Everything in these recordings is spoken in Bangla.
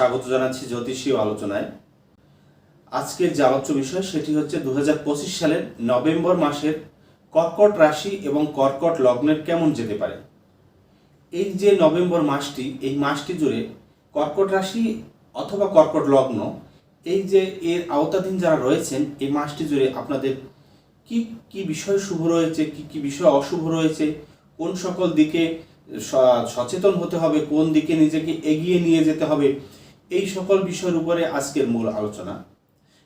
স্বাগত জানাচ্ছি জ্যোতিষীয় আলোচনায়। আজকের যে আলোচ্য বিষয় সেটি হচ্ছে দু হাজার পঁচিশ সালের নভেম্বর মাসের কর্কট রাশি এবং কর্কট লগ্নের কেমন যেতে পারে। এই যে নভেম্বর মাসটি, এই মাসটি জুড়ে কর্কট রাশি অথবা কর্কট লগ্ন, এই যে এর আওতাধীন যারা রয়েছেন, এই মাসটি জুড়ে আপনাদের কি কি বিষয় শুভ রয়েছে, কি কি বিষয় অশুভ রয়েছে, কোন সকল দিকে সচেতন হতে হবে, কোন দিকে নিজেকে এগিয়ে নিয়ে যেতে হবে এই সকল বিষয়ের উপরে আজকের মূল আলোচনা।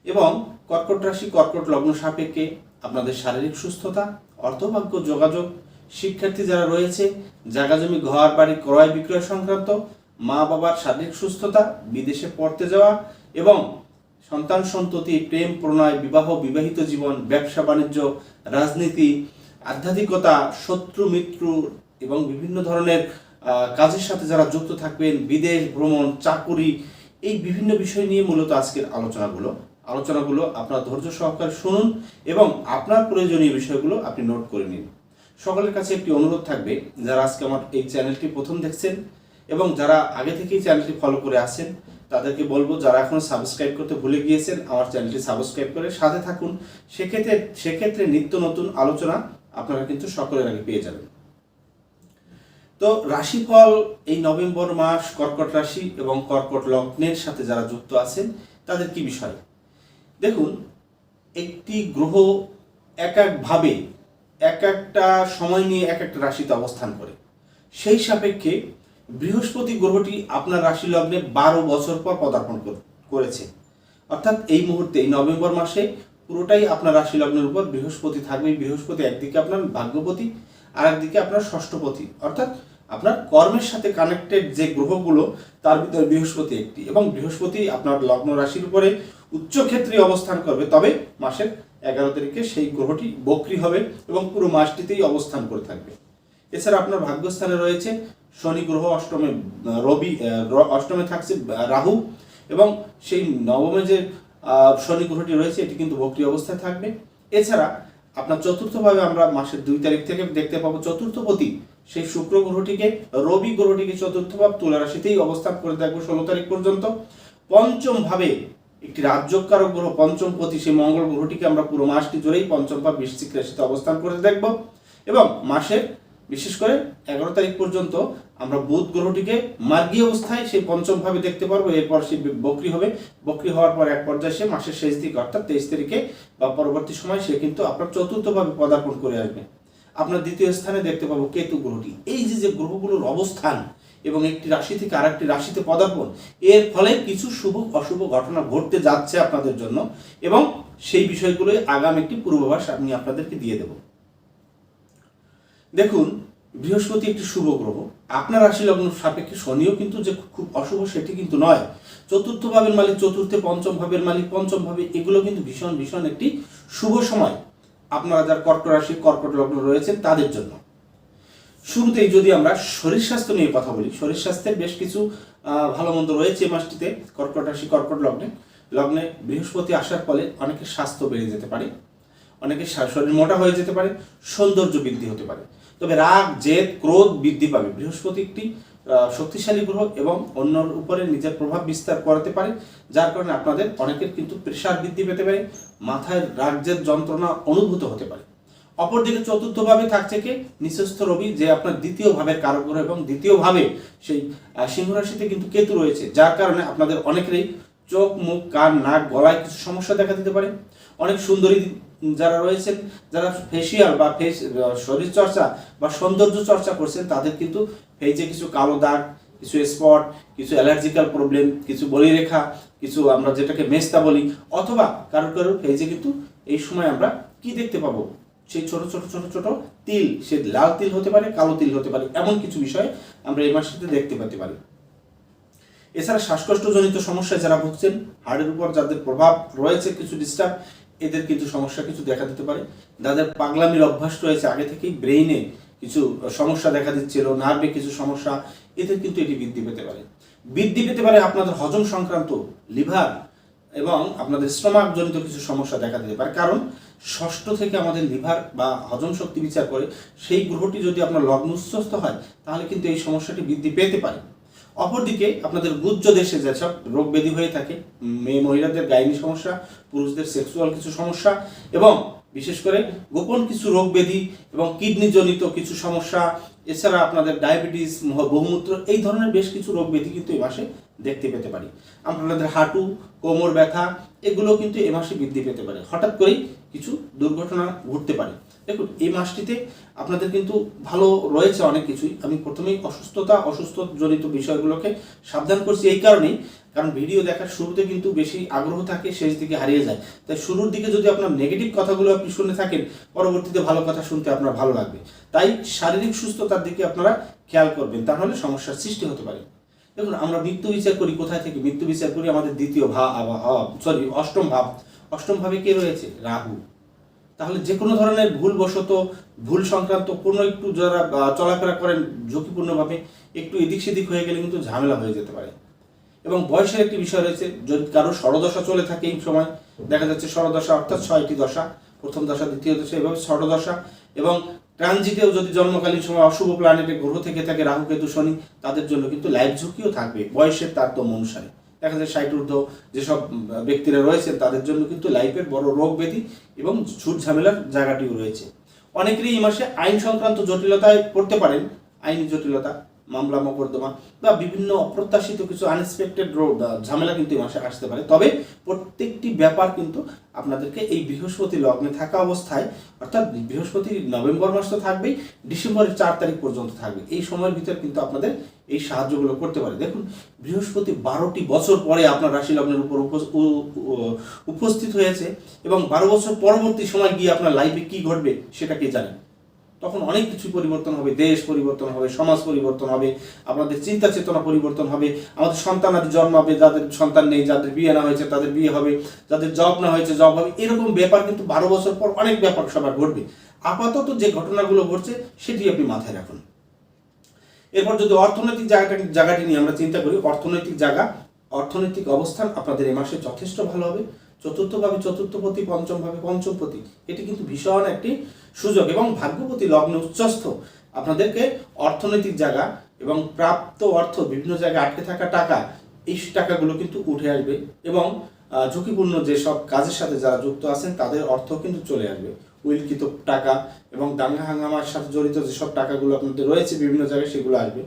এবং কর্কট রাশি, কর্কট লগ্ন সাপেক্ষে আপনাদের শারীরিক সুস্থতা, অর্থভাগ্য, যোগাযোগ, শিক্ষার্থী যারা রয়েছে, জায়গা জমি, ঘর, বাড়ি, ক্রয় বিক্রয় সংক্রান্ত, মা বাবার শারীরিক সুস্থতা, বিদেশে পড়তে যাওয়া এবং সন্তান সন্ততি, প্রেম, প্রণয়, বিবাহ, বিবাহিত জীবন, ব্যবসা, বাণিজ্য, রাজনীতি, আধ্যাত্মিকতা, শত্রু, মিত্র এবং বিভিন্ন ধরনের কাজের সাথে যারা যুক্ত থাকবেন, বিদেশ, ভ্রমণ, চাকুরি এই বিভিন্ন বিষয় নিয়ে মূলত আজকের আলোচনাগুলো। আলোচনাগুলো আপনার ধৈর্য সহকারে শুনুন এবং আপনার প্রয়োজনীয় বিষয়গুলো আপনি নোট করে নিন। সকলের কাছে একটি অনুরোধ থাকবে, যারা আজকে আমার এই চ্যানেলটি প্রথম দেখছেন এবং যারা আগে থেকেই চ্যানেলটি ফলো করে আসেন তাদেরকে বলব যারা এখন সাবস্ক্রাইব করতে ভুলে গিয়েছেন, আমার চ্যানেলটি সাবস্ক্রাইব করে সাথে থাকুন। সেক্ষেত্রে সেক্ষেত্রে নিত্য নতুন আলোচনা আপনারা কিন্তু সকলের আগে পেয়ে যাবেন। তো রাশিফল এই নভেম্বর মাস কর্কট রাশি এবং কর্কট লগ্নের সাথে যারা যুক্ত আছেন, তাদের কি বিষয়? দেখুন, একটি গ্রহ এক একভাবে এক একটা সময় নিয়ে এক একটা রাশিতে অবস্থান করে। সেই সাপেক্ষে বৃহস্পতি গ্রহটি আপনার রাশি লগ্নে বারো বছর পর পদার্পণ কর- করেছে। অর্থাৎ এই মুহূর্তে, এই নভেম্বর মাসে পুরোটাই আপনার রাশি লগ্নের উপর বৃহস্পতি থাকবে বৃহস্পতি একদিকে আপনার ভাগ্যপতি আর একদিকে আপনার ষষ্ঠপতি অর্থাৎ আপনার কর্মের সাথে কানেক্টেড যে গ্রহগুলো, তার ভিতরে বৃহস্পতি একটি এবং বৃহস্পতি আপনার লগ্ন রাশির উপরে উচ্চ ক্ষেত্রে অবস্থান করবে, তবে মাসের এগারো তারিখে সেই গ্রহটি বক্রি হবে এবং পুরো মাসটিতেই অবস্থান করে থাকবে। এছাড়া আপনার ভাগ্যস্থানে রয়েছে শনি গ্রহ, অষ্টমে রবি অষ্টমে থাকছে রাহু এবং সেই নবমে যে শনি গ্রহটি রয়েছে, এটি কিন্তু বক্রি অবস্থায় থাকবে। এছাড়া আপনার চতুর্থভাবে আমরা মাসের দুই তারিখ থেকে দেখতে পাবো চতুর্থপতি সেই শুক্র গ্রহটিকে, রবি গ্রহটিকে চতুর্থ ভাব তুলা রাশিতেই অবস্থান করে থাকবে ষোলো তারিখ পর্যন্ত। পঞ্চম ভাবে একটি রাজ্যকারক গ্রহ পঞ্চম পতি সেই মঙ্গল গ্রহটিকে আমরা পুরো মাসটি জুড়েই পঞ্চম ভাব বৃশ্চিক রাশিতে অবস্থান করে দেখব। এবং মাসের, বিশেষ করে এগারো তারিখ পর্যন্ত আমরা বুধ গ্রহটিকে মার্গী অবস্থায় সেই পঞ্চম ভাবে দেখতে পারব, এরপর সে বকরি হবে। বকরি হওয়ার পর এক পর্যায়ে সে মাসের শেষ দিকে, অর্থাৎ তেইশ তারিখে বা পরবর্তী সময় সে কিন্তু আপনার চতুর্থ ভাবে পদার্পণ করে আসবে। আপনার দ্বিতীয় স্থানে দেখতে পাবো কেতু গ্রহটি। এই যে যে গ্রহগুলোর অবস্থান এবং একটি রাশি থেকে আরেকটি রাশিতে পদার্পণ, এর ফলে কিছু শুভ, অশুভ ঘটনা ঘটতে যাচ্ছে আপনাদের জন্য এবং সেই বিষয়গুলোই আগাম একটি পূর্বাভাস আমি আপনাদেরকে দিয়ে দেব। দেখুন বৃহস্পতি একটি শুভ গ্রহ। আপনার রাশি লগ্ন সাপেক্ষে শনিও কিন্তু যে খুব অশুভ সেটি কিন্তু নয়। চতুর্থ ভাবের মালিক চতুর্থে পঞ্চম ভাবের মালিক পঞ্চম ভাবে এগুলো কিন্তু ভীষণ ভীষণ একটি শুভ সময়। আপনারা যার কর্কট রাশি, কর্কট লগ্ন রয়েছেন, তাদের জন্য। শুরুতেই যদি আমরা শরীর স্বাস্থ্য নিয়ে কথা বলি, শরীর স্বাস্থ্যের বেশ কিছু ভালো মন্দ রয়েছে মাসটিতে, কর্কট রাশি, কর্কট লগ্নে। লগ্নে বৃহস্পতি আসার ফলে অনেকের স্বাস্থ্য বেড়ে যেতে পারে, অনেকের শরীর মোটা হয়ে যেতে পারে সৌন্দর্য বৃদ্ধি হতে পারে। তবে রাগ, জেদ, ক্রোধ বৃদ্ধি পাবে। বৃহস্পতি একটি শক্তিশালী গ্রহ এবং অন্যর উপরে নিজের প্রভাব বিস্তার করাতে পারে, যার কারণে আপনাদের অনেকের কিন্তু প্রেশার বৃদ্ধি পেতে পারে, মাথায় রাজ্যের যন্ত্রণা অনুভূত হতে পারে। অপরদিকে চতুর্থ ভাবে থাকছে কে? নিঃস্ব রবি যে আপনার দ্বিতীয় ভাবের কারক গ্রহ এবং দ্বিতীয় ভাবে সেই সিংহ রাশিতে কিন্তু কেতু রয়েছে, যার কারণে আপনাদের অনেকেরই চোখ, মুখ, কান, নাক, গলায় কিছু সমস্যা দেখা দিতে পারে। অনেক সুন্দরী যারা রয়েছেন, যারা ফেসিয়াল বা ফেস শরীর চর্চা বা সৌন্দর্য চর্চা করছেন, তাদের কিন্তু ফেজে কিছু কালো দাগ, কিছু স্পট কিছু অ্যালার্জিক্যাল প্রবলেম কিছু বলিরেখা, কিছু আমরা যেটাকে মেস্তা বলি, অথবা কারোর কারোর ফেজে কিন্তু এই সময় আমরা কি দেখতে পাবো? সেই ছোট ছোট ছোট ছোট তিল, সে লাল তিল হতে পারে, কালো তিল হতে পারে, এমন কিছু বিষয় আমরা এই মাসটিতে দেখতে পেতে পারি। এছাড়া শ্বাসকষ্টজনিত সমস্যায় যারা ভুগছেন, হাড়ের উপর যাদের প্রভাব রয়েছে, কিছু ডিস্টার্ব এদের কিন্তু সমস্যা কিছু দেখা দিতে পারে। যাদের পাগলামির অভ্যাস রয়েছে আগে থেকেই ব্রেইনে কিছু সমস্যা দেখা দিচ্ছিল নার্ভে কিছু সমস্যা, এদের কিন্তু এটি বৃদ্ধি পেতে পারে। বৃদ্ধি পেতে পারে আপনাদের হজম সংক্রান্ত লিভার এবং আপনাদের স্টমাক জনিত কিছু সমস্যা দেখা দিতে পারে। কারণ ষষ্ঠ থেকে আমাদের লিভার বা হজম শক্তি বিচার করে, সেই গ্রহটি যদি আপনার লগ্ন উচ্চস্থ হয়, তাহলে কিন্তু এই সমস্যাটি বৃদ্ধি পেতে পারে। অপরদিকে আপনাদের গুজ্জ দেশে যেসব রোগ ব্যাধি হয়ে থাকে, মেয়ে মহিলাদের গাইনি সমস্যা, পুরুষদের সেক্সুয়াল কিছু সমস্যা এবং বিশেষ করে গোপন কিছু রোগ ব্যাধি এবং কিডনি জনিত কিছু সমস্যা, এছাড়া আপনাদের ডায়াবেটিস বহুমূত্র, এই ধরনের বেশ কিছু রোগ ব্যাধি কিন্তু এ মাসে দেখতে পেতে পারি। আপনাদের হাঁটু, কোমর ব্যথা, এগুলো কিন্তু এ মাসে বৃদ্ধি পেতে পারে। হঠাৎ করেই কিছু দুর্ঘটনা ঘটতে পারে। দেখুন, এই মাসটিতে আপনাদের কিন্তু ভালো রয়েছে অনেক কিছুই। আমি প্রথমেই অসুস্থতা অসুস্থ জনিত বিষয়গুলোকে সাবধান করছি এই কারণেই, কারণ ভিডিও দেখার শুরুতে কিন্তু বেশি আগ্রহ থাকে, শেষ দিকে হারিয়ে যায়। তাই শুরুর দিকে যদি আপনার নেগেটিভ কথাগুলো আপনি শুনে থাকেন, পরবর্তীতে ভালো কথা শুনতে আপনার ভালো লাগবে। তাই শারীরিক সুস্থতার দিকে আপনারা খেয়াল করবেন, তাহলে সমস্যার সৃষ্টি হতে পারে। দেখুন, আমরা মৃত্যু বিচার করি, কোথায় থেকে? মৃত্যু বিচার করি আমাদের দ্বিতীয় ভাব সরি অষ্টম ভাব। অষ্টম ভাবে কে রয়েছে? রাহু। তাহলে যে কোনো ধরনের ভুলবশত, ভুল সংক্রান্ত কোনো একটু যারা চলাফেরা করেন ঝুঁকিপূর্ণভাবে, একটু এদিক সেদিক হয়ে গেলে কিন্তু ঝামেলা হয়ে যেতে পারে। এবং বয়সের একটি বিষয় রয়েছে, যদি কারও ষড়দশা চলে থাকে এই সময়, দেখা যাচ্ছে ষড়দশা অর্থাৎ ছয়টি দশা, প্রথম দশা, দ্বিতীয় দশা, এভাবে ষড়দশা, এবং ট্রানজিটেও যদি জন্মকালীন সময় অশুভ প্ল্যানেটে গ্রহ থেকে থাকে রাহু, কেতু, শনি, তাদের জন্য কিন্তু লাইফ ঝুঁকিও থাকবে, বয়সের তারতম্য অনুসারে। দেখা যায় ষাট ঊর্ধ্ব যেসব ব্যক্তিরা রয়েছেন, তাদের জন্য কিন্তু লাইফের বড় রোগ ব্যাধি এবং ঝুট ঝামেলার জায়গাটিও রয়েছে। অনেকেরই এই মাসে আইন সংক্রান্ত জটিলতায় পড়তে পারেন। আইনি জটিলতা। মামলা মোকদ্দমা বা বিভিন্ন অপ্রত্যাশিত কিছু আনএক্সপেক্টেড রোড ঝামেলা কিন্তু এই মাসে আসতে পারে। তবে প্রত্যেকটি ব্যাপার কিন্তু আপনাদেরকে এই বৃহস্পতি লগ্নে থাকা অবস্থায়, অর্থাৎ বৃহস্পতি নভেম্বর মাস তো থাকবেই, ডিসেম্বরের চার তারিখ পর্যন্ত থাকবে। এই সময়ের ভিতর কিন্তু আপনাদের এই সাহায্যগুলো করতে পারে। দেখুন, বৃহস্পতি বারোটি বছর পরে আপনার রাশি লগ্নের উপর উপস্থিত হয়েছে এবং বারো বছর পরবর্তী সময় গিয়ে আপনার লাইফে কি ঘটবে, সেটা কে জানে? তখন অনেক কিছু পরিবর্তন হবে, দেশ পরিবর্তন হবে, সমাজ পরিবর্তন হবে, আপনাদের চিন্তা চেতনা পরিবর্তন হবে, আমাদের সন্তান আদি জন্মাবে যাদের সন্তান নেই, যাদের বিয়ে না হয়েছে, তাদের বিয়ে হবে, যাদের জব না হয়েছে জব হবে, এরকম ব্যাপার কিন্তু বারো বছর পর অনেক ব্যাপার সবার ঘটবে। আপাতত যে ঘটনাগুলো ঘটছে, সেটি আপনি মাথায় রাখুন। এরপর যদি অর্থনৈতিক জায়গাটা, জায়গাটি নিয়ে আমরা চিন্তা করি, অর্থনৈতিক জায়গা, অর্থনৈতিক অবস্থান আপনাদের এ মাসে যথেষ্ট ভালো হবে। চতুর্থভাবে, চতুর্থপতি, পঞ্চমভাবে, পঞ্চমপতি। এটি কিন্তু ভীষণ একটি সুযোগ এবং ভাগ্যপতি লগ্নে উচ্চস্থ। আপনাদেরকে অর্থনৈতিক জায়গা এবং প্রাপ্ত অর্থ, বিভিন্ন জায়গায় আটকে থাকা টাকা, এই টাকাগুলো কিন্তু উঠে আসবে এবং ঝুঁকিপূর্ণ যেসব কাজের সাথে যারা যুক্ত আছেন, তাদের অর্থ কিন্তু চলে আসবে। উইলকিত টাকা এবং দাঙ্গা হাঙ্গামার সাথে জড়িত যেসব টাকাগুলো আপনাদের রয়েছে, বিভিন্ন জায়গায় সেগুলো আসবে।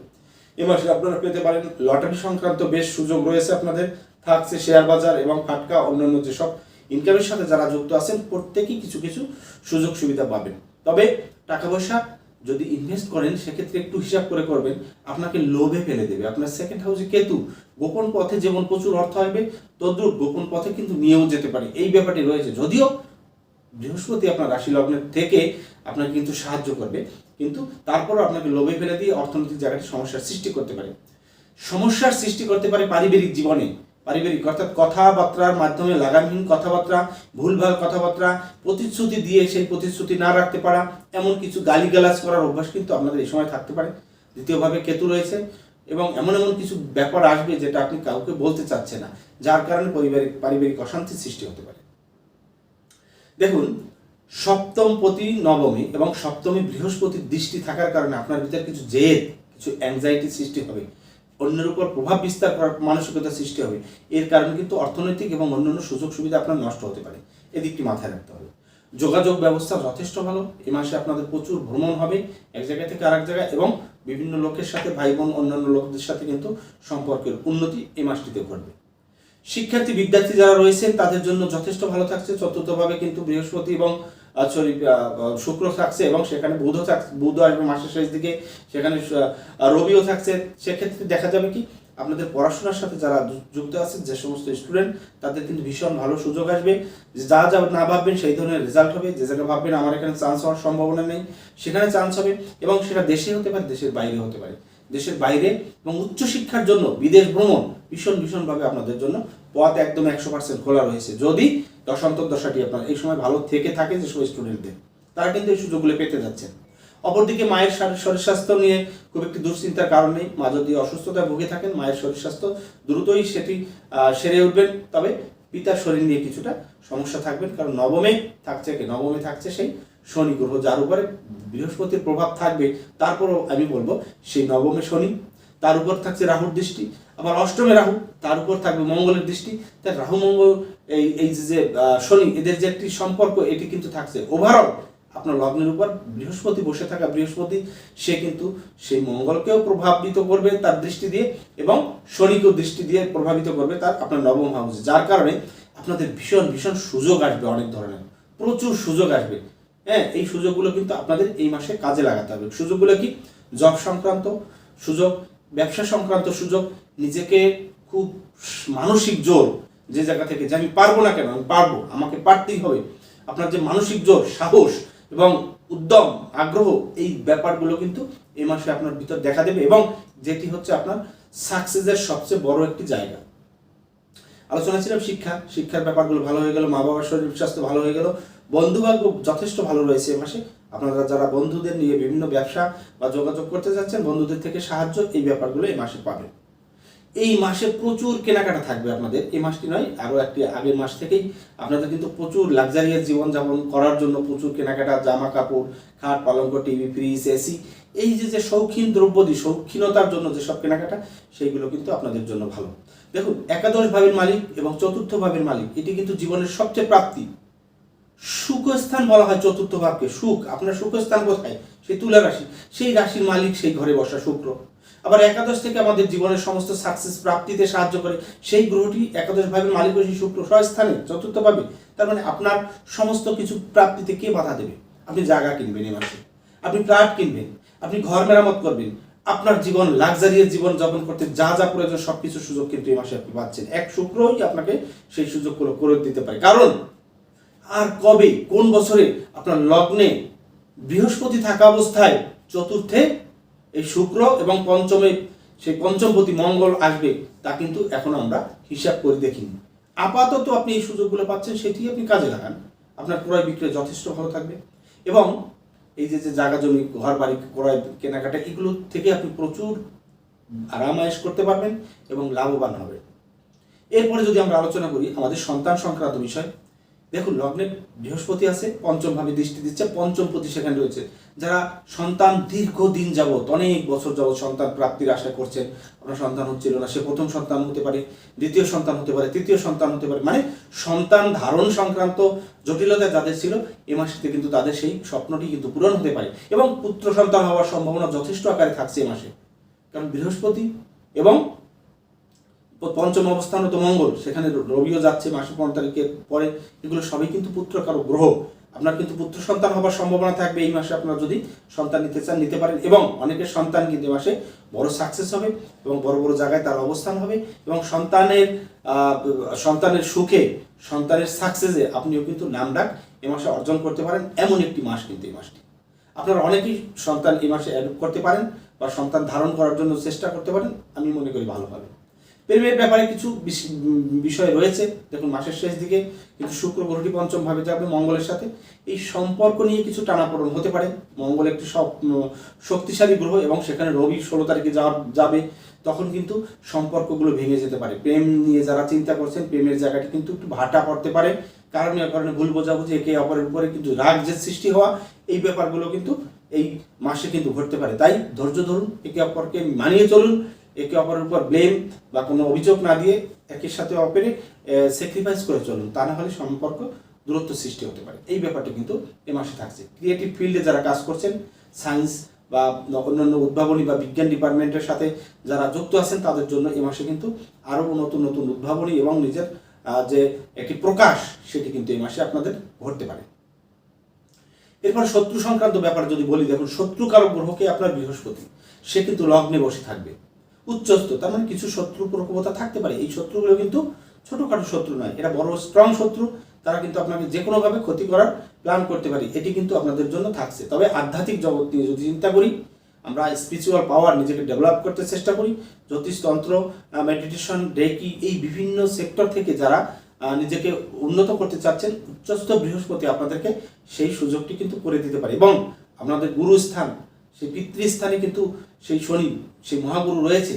এ মাসে আপনারা পেতে পারেন লটারি সংক্রান্ত বেশ সুযোগ রয়েছে আপনাদের। থাকছে শেয়ার বাজার এবং ফাটকা, অন্যান্য যেসব ইনকামের সাথে যারা যুক্ত আছেন, প্রত্যেকেই কিছু কিছু সুযোগ সুবিধা পাবেন। তবে টাকা পয়সা যদি ইনভেস্ট করেন, সেক্ষেত্রে একটু হিসাব করে করবেন, আপনাকে লোভে ফেলে দেবে। আপনার সেকেন্ড হাউসে কেতু, গোপন পথে যেমন প্রচুর অর্থ আসবে, তদ্রুপ গোপন পথে কিন্তু নিয়েও যেতে পারে। এই ব্যাপারটি রয়েছে। যদিও বৃহস্পতি আপনার রাশি লগ্নের থেকে আপনাকে কিন্তু সাহায্য করবে, কিন্তু তারপরও আপনাকে লোভে ফেলে দিয়ে অর্থনৈতিক জায়গাটি সমস্যার সৃষ্টি করতে পারে। সমস্যার সৃষ্টি করতে পারে পারিবারিক জীবনে। পারিবারিক, অর্থাৎ কথাবার্তার মাধ্যমে লাগামহীন কথাবার্তা, ভুলভাল কথাবার্তা, প্রতিশ্রুতি দিয়ে সেই প্রতিশ্রুতি না রাখতে পারা, এমন কিছু গালিগালাজ করার অভ্যাস কিন্তু আপনাদের এই সময় থাকতে পারে। দ্বিতীয়ভাবে কেতু রয়েছে এবং এমন এমন কিছু ব্যাপার আসবে যেটা আপনি কাউকে বলতে চাচ্ছেন না, যার কারণে পরিবারিক, পারিবারিক অশান্তির সৃষ্টি হতে পারে। দেখুন, সপ্তম প্রতি নবমী এবং সপ্তমী বৃহস্পতির দৃষ্টি থাকার কারণে আপনার ভিতরে কিছু জেদ, কিছু অ্যাংজাইটি সৃষ্টি হবে। অন্যের উপর প্রভাব বিস্তার করার মানসিকতা সৃষ্টি হবে। এর কারণে কিন্তু অর্থনৈতিক এবং অন্যান্য সুযোগ সুবিধা আপনার নষ্ট হতে পারে। এদিকটি মাথায় রাখতে হবে। যোগাযোগ ব্যবস্থা যথেষ্ট ভালো। এ মাসে আপনাদের প্রচুর ভ্রমণ হবে এক জায়গা থেকে আরেক জায়গায় এবং বিভিন্ন লোকের সাথে ভাই বোন, অন্যান্য লোকদের সাথে কিন্তু সম্পর্কের উন্নতি এই মাসটিতে ঘটবে। শিক্ষার্থী, বিদ্যার্থী যারা রয়েছেন, তাদের জন্য যথেষ্ট ভালো থাকছে। চতুর্থভাবে কিন্তু বৃহস্পতি এবং সরি শুক্র থাকছে এবং সেখানে বুধও থাকছে বুধও আসবে মাসের শেষ দিকে, সেখানে রবিও থাকছে। সেক্ষেত্রে দেখা যাবে কি, আপনাদের পড়াশোনার সাথে যারা যুক্ত আছেন, যে সমস্ত স্টুডেন্ট তাদের কিন্তু ভীষণ ভালো সুযোগ আসবে। যা যা না ভাববেন সেই ধরনের রেজাল্ট হবে। যে জায়গায় ভাববেন, আমার এখানে চান্স হওয়ার সম্ভাবনা নেই। সেখানে চান্স হবে এবং সেটা দেশে হতে পারে, দেশের বাইরে হতে পারে। দেশের বাইরে এবং উচ্চশিক্ষার জন্য বিদেশ ভ্রমণ ভীষণ, ভীষণভাবে আপনাদের জন্য পথ একদম একশো পার্সেন্ট খোলা রয়েছে। যদি দশান্তর দশাটি আপনার এই সময় ভালো থেকে থাকে যে সব স্টুডেন্টদের তারা কিন্তু এই সুযোগগুলো পেতে যাচ্ছেন। অপরদিকে মায়ের শরীর স্বাস্থ্য নিয়ে খুব একটি দুশ্চিন্তার কারণ নেই। মা যদি অসুস্থতায় ভুগে থাকেন, মায়ের শরীর স্বাস্থ্য দ্রুতই সেটি সেরে উঠবেন। তবে পিতার শরীর নিয়ে কিছুটা সমস্যা থাকবেন, কারণ নবমে থাকছে কি? নবমে থাকছে সেই শনি গ্রহ, যার উপরে বৃহস্পতির প্রভাব থাকবে। তারপরও আমি বলব, সেই নবমে শনি তার উপর থাকছে রাহুর দৃষ্টি। আবার অষ্টমে রাহু, তার উপর থাকবে মঙ্গলের দৃষ্টি। তাই রাহু, মঙ্গল, এই এই যে শনি, এদের যে একটি সম্পর্ক, এটি কিন্তু থাকছে। ওভারঅল আপনার লগ্নের উপর বৃহস্পতি বসে থাকা বৃহস্পতি, সে কিন্তু সেই মঙ্গলকেও প্রভাবিত করবে তার দৃষ্টি দিয়ে এবং শনিকেও দৃষ্টি দিয়ে প্রভাবিত করবে তার আপনার নবম হাউসে যার কারণে আপনাদের ভীষণ ভীষণ সুযোগ আসবে অনেক ধরনের। প্রচুর সুযোগ আসবে। হ্যাঁ এই সুযোগগুলো কিন্তু আপনাদের এই মাসে কাজে লাগাতে হবে। সুযোগগুলো কি? জব সংক্রান্ত সুযোগ ব্যবসা সংক্রান্ত সুযোগ, নিজেকে খুব মানসিক জোর যে জায়গা থেকে যে আমি পারব না কেন, আমি পারব, আমাকে পারতেই হবে। আপনার যে মানসিক জোর, সাহস এবং উদ্যম, আগ্রহ, এই ব্যাপারগুলো কিন্তু এই মাসে আপনার ভিতর দেখা দেবে এবং যেটি হচ্ছে আপনার সাকসেসের সবচেয়ে বড় একটি জায়গা। আলোচনা ছিলাম শিক্ষা, শিক্ষার ব্যাপারগুলো ভালো হয়ে গেল মা বাবার শরীর স্বাস্থ্য ভালো হয়ে গেল বন্ধু বান্ধব যথেষ্ট ভালো রয়েছে এ মাসে। আপনারা যারা বন্ধুদের নিয়ে বিভিন্ন ব্যবসা বা যোগাযোগ করতে যাচ্ছেন, বন্ধুদের থেকে সাহায্য এই ব্যাপারগুলো এই মাসে পাবেন। এই মাসে প্রচুর কেনাকাটা থাকবে আপনাদের। এই মাসটি নয়, আরও একটি আগের মাস থেকেই আপনাদের কিন্তু প্রচুর লাক্সারিয়াস জীবনযাপন করার জন্য প্রচুর কেনাকাটা জামা কাপড় খাট, পালঙ্ক, টিভি, ফ্রিজ, এসি, এই যে যে শৌখিন দ্রব্যাদি, শৌখিনতার জন্য যেসব কেনাকাটা, সেইগুলো কিন্তু আপনাদের জন্য ভালো। দেখুন, একাদশ ভাবের মালিক এবং চতুর্থ ভাবের মালিক, এটি কিন্তু জীবনের সবচেয়ে প্রাপ্তি। সুখস্থান বলা হয় চতুর্থ ভাবকে। সুখ, আপনার সুখস্থান কোথায়? সেই তুলা রাশি। সেই রাশির মালিক সেই ঘরে বসা শুক্র। আবার একাদশ থেকে আমাদের জীবনের সমস্ত সাকসেস প্রাপ্তিতে সাহায্য করে। সেই গ্রহটি একাদশ ভাবের মালিক হয়েছে শুক্র স্থানে চতুর্থ ভাবে। তার মানে আপনার সমস্ত কিছু প্রাপ্তিতে কে বাধা দেবে? আপনি জায়গা কিনবেন এ মাসে। আপনি ফ্ল্যাট কিনবেন। আপনি ঘর মেরামত করবেন। আপনার জীবন লাক্সারিয়াস জীবন যাপন করতে যা যা প্রয়োজন সবকিছু সুযোগ কিন্তু এই মাসে আপনি পাচ্ছেন। এক শুক্রই আপনাকে সেই সুযোগগুলো করে দিতে পারে। কারণ আর কবে, কোন বছরে আপনার লগ্নে বৃহস্পতি থাকা অবস্থায় চতুর্থে এই শুক্র এবং পঞ্চমে সেই পঞ্চমপতি মঙ্গল আসবে, তা কিন্তু এখন আমরা হিসাব করে দেখিনি। আপাতত আপনি এই সুযোগগুলো পাচ্ছেন, সেটি আপনি কাজে লাগান। আপনার ক্রয় বিক্রয় যথেষ্ট ভালো থাকবে এবং এই যে যে জায়গা জমি, ঘর বাড়ি ক্রয়, কেনাকাটা, এগুলো থেকে আপনি প্রচুর আরামায়েশ করতে পারবেন এবং লাভবান হবেন। এরপরে যদি আমরা আলোচনা করি আমাদের সন্তান সংক্রান্ত বিষয় দেখুন লগ্নে বৃহস্পতি আছে পঞ্চম ভাবে দৃষ্টি দিচ্ছে পঞ্চম প্রতি সেখানে রয়েছে। যারা সন্তান দীর্ঘদিন যাবৎ, অনেক বছর যাবৎ সন্তান প্রাপ্তির আশা করছেন আপনার সন্তান হচ্ছিল না, সে প্রথম সন্তান হতে পারে, দ্বিতীয় সন্তান হতে পারে, তৃতীয় সন্তান হতে পারে মানে সন্তান ধারণ সংক্রান্ত জটিলতা যাদের ছিল, এ মাসেতে কিন্তু তাদের সেই স্বপ্নটি কিন্তু পূরণ হতে পারে। এবং পুত্র সন্তান হওয়ার সম্ভাবনা যথেষ্ট আকারে থাকছে এ মাসে। কারণ বৃহস্পতি এবং পঞ্চম অবস্থান তো মঙ্গল, সেখানে রবিও যাচ্ছে মাসে পনেরো তারিখের পরে। এগুলো সবই কিন্তু পুত্র কারও গ্রহ। আপনার কিন্তু পুত্র সন্তান হবার সম্ভাবনা থাকবে এই মাসে আপনারা যদি সন্তান নিতে চান, নিতে পারেন। এবং অনেকের সন্তান কিন্তু মাসে বড় সাকসেস হবে এবং বড় বড় জায়গায় তার অবস্থান হবে। এবং সন্তানের সন্তানের সুখে, সন্তানের সাকসেসে আপনিও কিন্তু নাম ডাক এ মাসে অর্জন করতে পারেন। এমন একটি মাস কিন্তু এই মাসটি। আপনারা অনেকেই সন্তান এই মাসে অ্যাডপ্ট করতে পারেন বা সন্তান ধারণ করার জন্য চেষ্টা করতে পারেন। আমি মনে করি ভালো হবে। প্রেমের ব্যাপারে কিছু বিষ- বিষয় রয়েছে। দেখুন, মাসের শেষ দিকে কিন্তু শুক্র গ্রহটি পঞ্চম ভাবে যাবে মঙ্গলের সাথে। এই সম্পর্ক নিয়ে কিছু টানাপোড়ন হতে পারে। মঙ্গল একটি সব শক্তিশালী গ্রহ এবং সেখানে রবি ষোলো তারিখে যাওয়া যাবে, তখন কিন্তু সম্পর্কগুলো ভেঙে যেতে পারে। প্রেম নিয়ে যারা চিন্তা করছেন, প্রেমের জায়গাটি কিন্তু একটু ভাটা পড়তে পারে। কারণে কারণে ভুল বোঝাবুঝি, একে অপরের উপরে কিন্তু রাগ যে সৃষ্টি হওয়া, এই ব্যাপারগুলো কিন্তু এই মাসে কিন্তু ঘটতে পারে। তাই ধৈর্য ধরুন, একে অপরকে মানিয়ে চলুন। একে অপরের উপর ব্লেম বা কোনো অভিযোগ না দিয়ে একের সাথে অপরে স্যাক্রিফাইস করে চলুন। তা না হলে সম্পর্ক দূরত্ব সৃষ্টি হতে পারে। এই ব্যাপারটা কিন্তু এ মাসে থাকছে। ক্রিয়েটিভ ফিল্ডে যারা কাজ করছেন সায়েন্স বা অন্যান্য উদ্ভাবনী বা বিজ্ঞান ডিপার্টমেন্টের সাথে যারা যুক্ত আছেন, তাদের জন্য এ মাসে কিন্তু আরও নতুন নতুন উদ্ভাবনী এবং নিজের যে একটি প্রকাশ, সেটি কিন্তু এই মাসে আপনাদের ঘটতে পারে। এরপর শত্রু সংক্রান্ত ব্যাপার যদি বলি, দেখুন শত্রু কারক গ্রহকে আপনার বৃহস্পতি, সে কিন্তু লগ্নে বসে থাকবে। উচ্চস্থ, তার মানে কিছু শত্রু প্রকোপতা থাকতে পারে। এই শত্রুগুলো কিন্তু ছোটখাটো শত্রু নয়, এরা বড় স্ট্রং শত্রু, তারা কিন্তু আপনাকে যে কোনোভাবে ক্ষতি করার প্ল্যান করতে পারে। এটি কিন্তু আপনাদের জন্য থাকছে। তবে আধ্যাত্মিক জগৎ নিয়ে যদি চিন্তা করি, আমরা স্পিরিচুয়াল পাওয়ার নিজেকে ডেভেলপ করতে চেষ্টা করি। জ্যোতিষতন্ত্র মেডিটেশন ডেকি এই বিভিন্ন সেক্টর থেকে যারা নিজেকে উন্নত করতে চাচ্ছেন, উচ্চস্থ বৃহস্পতি আপনাদেরকে সেই সুযোগটি কিন্তু করে দিতে পারে। এবং আপনাদের গুরুস্থান, সেই পিতৃস্থানে কিন্তু সেই শনি, সেই মহাগুরু রয়েছে,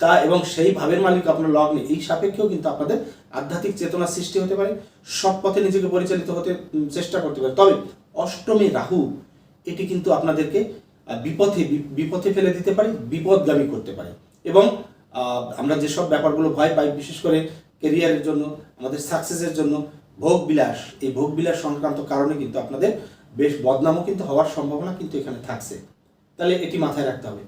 তা এবং সেই ভাবের মালিক আপনার লগ্নে, এই সাপেক্ষেও কিন্তু আপনাদের আধ্যাত্মিক চেতনা সৃষ্টি হতে পারে, সৎ পথে নিজেকে পরিচালিত হতে চেষ্টা করতে পারে। তবে অষ্টমী রাহু, এটি কিন্তু আপনাদেরকে বিপথে বিপথে ফেলে দিতে পারে, বিপদগামী করতে পারে। এবং আমরা যেসব ব্যাপারগুলো ভয় পাই, বিশেষ করে কেরিয়ারের জন্য, আমাদের সাকসেসের জন্য ভোগ বিলাস এই ভোগ বিলাস সংক্রান্ত কারণে কিন্তু আপনাদের বেশ বদনামও কিন্তু হওয়ার সম্ভাবনা কিন্তু এখানে থাকছে। তাহলে এটি মাথায় রাখতে হবে।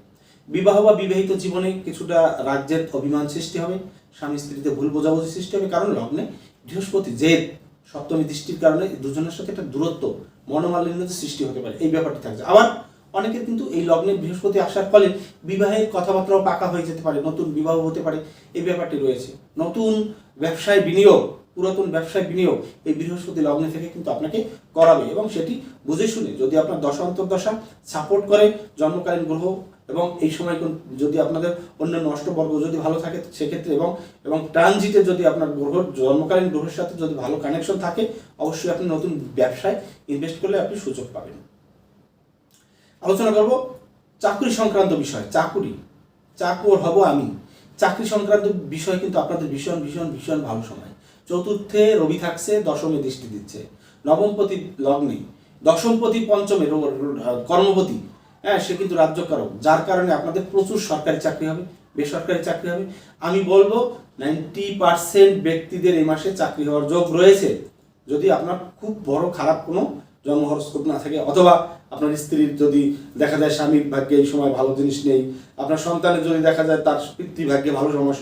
বিবাহ বা বিবাহিত জীবনে কিছুটা রাজ্যের অভিমান সৃষ্টি হবে, স্বামী স্ত্রীতে ভুল বোঝাবুঝি সৃষ্টি হবে, কারণ লগ্নে বৃহস্পতি জেদ, সপ্তমী দৃষ্টির কারণে দুজনের সাথে একটা দূরত্ব, মনোমালিন্যতা সৃষ্টি হতে পারে। এই ব্যাপারটি থাকছে। আবার অনেকের কিন্তু এই লগ্নে বৃহস্পতি আসার ফলে বিবাহের কথাবার্তাও পাকা হয়ে যেতে পারে, নতুন বিবাহ হতে পারে। এই ব্যাপারটি রয়েছে। নতুন ব্যবসায় বিনিয়োগ, পুরাতন ব্যবসায় বিনিয়োগ এই বৃহস্পতি লগ্নে থেকে কিন্তু আপনাকে করাবে এবং সেটি বুঝে শুনে যদি আপনার দশা অন্তর্দশা সাপোর্ট করে, জন্মকালীন গ্রহ এবং এই সময় যদি আপনাদের অন্যান্য অষ্টবর্গ যদি ভালো থাকে, সেক্ষেত্রে এবং এবং ট্রানজিটে যদি আপনার গ্রহ জন্মকালীন গ্রহের সাথে যদি ভালো কানেকশন থাকে, অবশ্যই আপনি নতুন ব্যবসায় ইনভেস্ট করলে আপনি সুযোগ পাবেন। আলোচনা করব চাকরি সংক্রান্ত বিষয়, চাকুরি। চাকর হব আমি। চাকরি সংক্রান্ত বিষয় কিন্তু আপনাদের ভীষণ ভীষণ ভীষণ ভালো সময়। চতুর্থে রবি থাকছে, দশমে দৃষ্টি দিচ্ছে। নবমপতি লগ্নে, দশমপতি পঞ্চমে কর্মপতি। হ্যাঁ সে কিন্তু রাজ্যকারক যার কারণে আপনাদের প্রচুর সরকারি চাকরি হবে, বেসরকারি চাকরি হবে। আমি বলব নাইনটি পার্সেন্ট ব্যক্তিদের এই মাসে চাকরি হওয়ার যোগ রয়েছে। যদি আপনার খুব বড় খারাপ কোনো জন্ম হরস্কোপ না থাকে, অথবা আপনার স্ত্রীর যদি দেখা যায় স্বামীর ভাগ্যে এই সময় ভালো জিনিস নেই, আপনার সন্তানের যদি দেখা যায় তার পিতৃভাগ্যে ভালো সময়,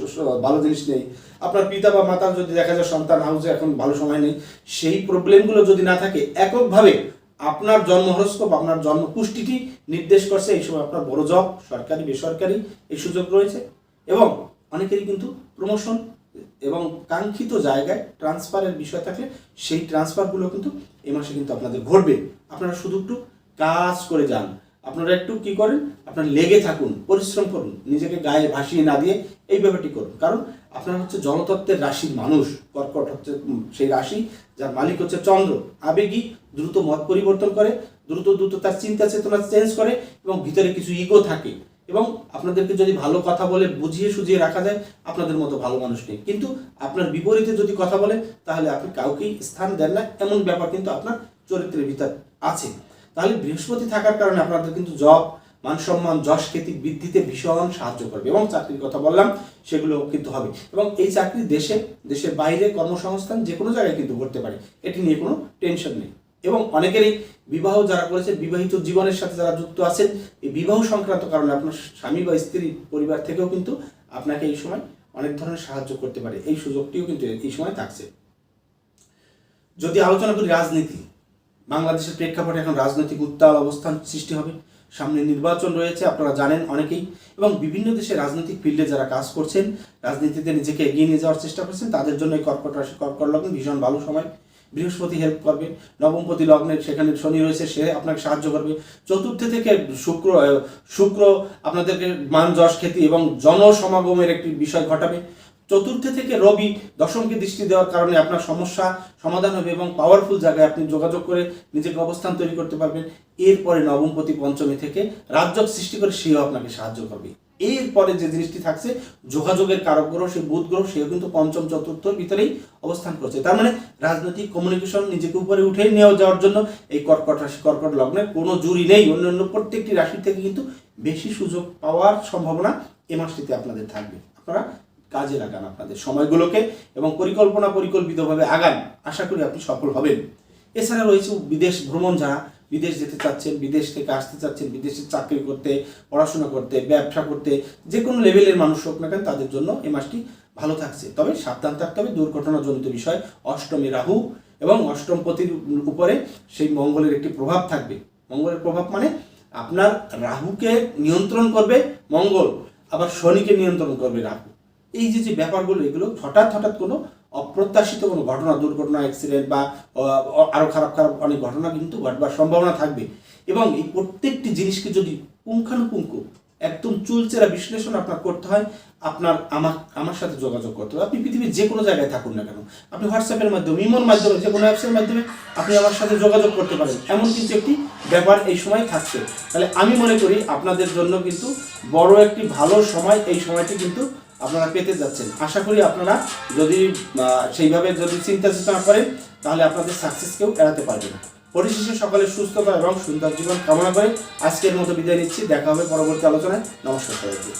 ভালো জিনিস নেই, আপনার পিতা বা মাতার যদি দেখা যায় সন্তান হাউসে এখন ভালো সময় নেই, সেই প্রবলেমগুলো যদি না থাকে, এককভাবে আপনার জন্ম হরস্কোপ আপনার জন্ম পুষ্টিটি নির্দেশ করছে এই সময় আপনার বড় জব, সরকারি, বেসরকারি এই সুযোগ রয়েছে। এবং অনেকেরই কিন্তু প্রমোশন এবং কাঙ্ক্ষিত জায়গায় ট্রান্সফারের বিষয় থাকলে সেই ট্রান্সফারগুলো কিন্তু এই মাসে কিন্তু আপনাদের ঘটবে। আপনারা শুধু একটু কাজ করে যান। আপনারা একটু কি করেন? আপনারা লেগে থাকুন, পরিশ্রম করুন, নিজেকে গায়ে ভাসিয়ে না দিয়ে এই ব্যাপারটি করুন। কারণ আপনারা হচ্ছে জলতত্ত্বের রাশির মানুষ। কর্কট হচ্ছে সেই রাশি যার মালিক হচ্ছে চন্দ্র। আবেগী দ্রুত মত পরিবর্তন করে, দ্রুত দ্রুত তার চিন্তা চেতনা চেঞ্জ করে এবং ভিতরে কিছু ইগো থাকে। এবং আপনাদেরকে যদি ভালো কথা বলে বুঝিয়ে সুঝিয়ে রাখা যায়, আপনাদের মতো ভালো মানুষ নেই। কিন্তু আপনার বিপরীতে যদি কথা বলে, তাহলে আপনি কাউকেই স্থান দেন না। এমন ব্যাপার কিন্তু আপনার চরিত্রের ভিতর আছে। তাহলে বৃহস্পতি থাকার কারণে আপনাদের কিন্তু জব মান সম্মান, যশ খ্যাতি বৃদ্ধিতে ভীষণ সাহায্য করবে। এবং চাকরির কথা বললাম, সেগুলো কিন্তু হবে। এবং এই চাকরি দেশে, দেশের বাইরে কর্মসংস্থান যে কোনো জায়গায় কিন্তু করতে পারে। এটি নিয়ে কোনো টেনশন নেই। এবং অনেকেরই বিবাহ যারা করেছে, বিবাহিত জীবনের সাথে যারা যুক্ত আছেন, এই বিবাহ সংক্রান্ত কারণে আপনার স্বামী বা স্ত্রী পরিবার থেকেও কিন্তু আপনাকে এই সময় অনেক ধরনের সাহায্য করতে পারে। এই সুযোগটিও কিন্তু এই সময় থাকছে। যদি আলোচনা করি রাজনীতি, বাংলাদেশের প্রেক্ষাপটে এখন রাজনৈতিক উত্তাল অবস্থান সৃষ্টি হবে। সামনে নির্বাচন রয়েছে, আপনারা জানেন অনেকেই, এবং বিভিন্ন দেশে রাজনৈতিক ফিল্ডে যারা কাজ করছেন, রাজনীতিতে নিজেকে এগিয়ে নিয়ে যাওয়ার চেষ্টা করছেন, তাদের জন্য এই কর্কট রাশি, কর্কট লগ্ন ভীষণ ভালো সময়। বৃহস্পতি হেল্প করবে, নবমপতি লগ্নের সেখানে শনি রয়েছে, সে আপনাকে সাহায্য করবে। চতুর্থ থেকে শুক্র শুক্র আপনাদেরকে মান, যশ, খ্যাতি এবং জনসমাগমের একটি বিষয় ঘটাবে। চতুর্থ থেকে রবি দশমকে দৃষ্টি দেওয়ার কারণে আপনার সমস্যা সমাধান হবে এবং পাওয়ারফুল জায়গায় আপনি যোগাযোগ করে নিজেকে অবস্থান তৈরি করতে পারবেন। এরপরে নবমপতি পঞ্চমী থেকে রাজ্যক সৃষ্টি করে সেও আপনাকে সাহায্য করবে। এরপরে যে জিনিসটি থাকছে, যোগাযোগের কারক গ্রহ সেই বুধ গ্রহ সেও কিন্তু পঞ্চম, চতুর্থর ভিতরেই অবস্থান করছে। তার মানে রাজনৈতিক কমিউনিকেশন নিজেকে উপরে উঠে নিয়ে যাওয়ার জন্য এই কর্কট রাশি, কর্কট লগ্নের কোনো জুরি নেই। অন্য অন্য প্রত্যেকটি রাশি থেকে কিন্তু বেশি সুযোগ পাওয়ার সম্ভাবনা এ মাসটিতে আপনাদের থাকবে। আপনারা কাজে লাগান আপনাদের সময়গুলোকে এবং পরিকল্পনা পরিকল্পিতভাবে আগান। আশা করি আপনি সফল হবেন। এছাড়া রয়েছে বিদেশ ভ্রমণ যারা বিদেশ যেতে চাচ্ছেন, বিদেশ থেকে আসতে চাচ্ছেন, বিদেশে চাকরি করতে, পড়াশোনা করতে, ব্যবসা করতে, যে কোনো লেভেলের মানুষ হোক না কেন তাদের জন্য এই মাসটি ভালো থাকছে। তবে সাবধান থাকতে হবে, দুর্ঘটনাজনিত বিষয়, অষ্টমী রাহু এবং অষ্টম পতির উপরে সেই মঙ্গলের একটি প্রভাব থাকবে। মঙ্গলের প্রভাব মানে আপনার রাহুকে নিয়ন্ত্রণ করবে মঙ্গল, আবার শনিকে নিয়ন্ত্রণ করবে রাহু। এই যে যে ব্যাপারগুলো, এগুলো হঠাৎ হঠাৎ কোনো অপ্রত্যাশিত কোনো ঘটনা দুর্ঘটনা অ্যাক্সিডেন্ট বা আহ, আরও খারাপ খারাপ অনেক ঘটনা কিন্তু ঘটবার সম্ভাবনা থাকবে। এবং এই প্রত্যেকটি জিনিসকে যদি পুঙ্খানুপুঙ্খ একদম চুলচেরা বিশ্লেষণ আপনার করতে হয় আপনার আমার আমার সাথে যোগাযোগ করতে হবে। আপনি পৃথিবীর যে কোনো জায়গায় থাকুন না কেন। আপনি হোয়াটসঅ্যাপের মাধ্যমে ইমোর মাধ্যমে যে কোনো অ্যাপসের মাধ্যমে আপনি আমার সাথে যোগাযোগ করতে পারেন। এমন কিন্তু একটি ব্যাপার এই সময় থাকছে। তাহলে আমি মনে করি আপনাদের জন্য কিন্তু বড় একটি ভালো সময় এই সময়টি কিন্তু আপনারা পেতে যাচ্ছেন। আশা করি আপনারা যদি সেইভাবে যদি চিন্তা চেতনা করেন, তাহলে আপনাদের সাকসেসকেও এড়াতে পারবেন পরিশেষে সকলের সুস্থতা এবং সুন্দর জীবন কামনা করে আজকের মতো বিদায় নিচ্ছি। দেখা হবে পরবর্তী আলোচনায়। নমস্কার সবাইকে।